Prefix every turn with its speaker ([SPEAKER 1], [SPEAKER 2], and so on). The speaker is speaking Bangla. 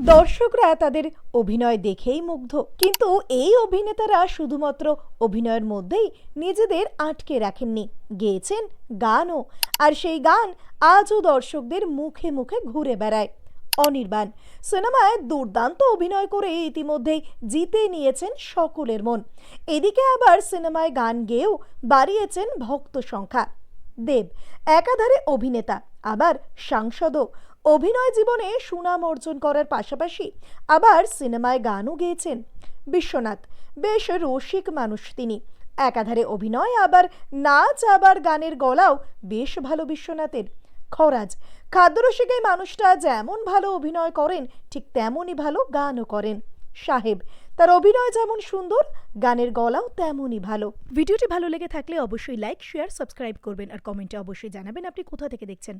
[SPEAKER 1] দর্শকরা তাদের অভিনয় দেখেই মুগ্ধ। কিন্তু এই অভিনেতারা শুধুমাত্র অভিনয়ের মধ্যেই নিজেদের আটকে রাখেননি। গেয়েছেন গানও। আর সেই গান আজও দর্শকদের মুখে মুখে ঘুরে বেড়ায়। অনির্বাণ, সিনেমায় দুর্দান্ত অভিনয় করে ইতিমধ্যেই জিতে নিয়েছেন সকলের মন। এদিকে আবার সিনেমায় গান গেয়েও বাড়িয়েছেন ভক্ত সংখ্যা। দেব, একাধারে অভিনেতা। আবার সাংসদও। অভিনয় জীবনে সুনাম অর্জন করার পাশাপাশি আবার সিনেমায় গানও গেয়েছেন। বিশ্বনাথ, বেশ রসিক মানুষ তিনি। একাধারে অভিনয় আবার নাচ আবার গানের গলাও বেশ ভালো বিশ্বনাথের। খরাজ খাদ্যরসিক এই মানুষটা যেমন ভালো অভিনয় করেন, ঠিক তেমনই ভালো গানও করেন। সাহেব তার অভিনয় যেমন সুন্দর, গানের গলাও তেমনই ভালো। ভিডিওটি ভালো লেগে থাকলে অবশ্যই লাইক শেয়ার সাবস্ক্রাইব করবেন আর কমেন্টে অবশ্যই জানাবেন আপনি কোথা থেকে দেখছেন।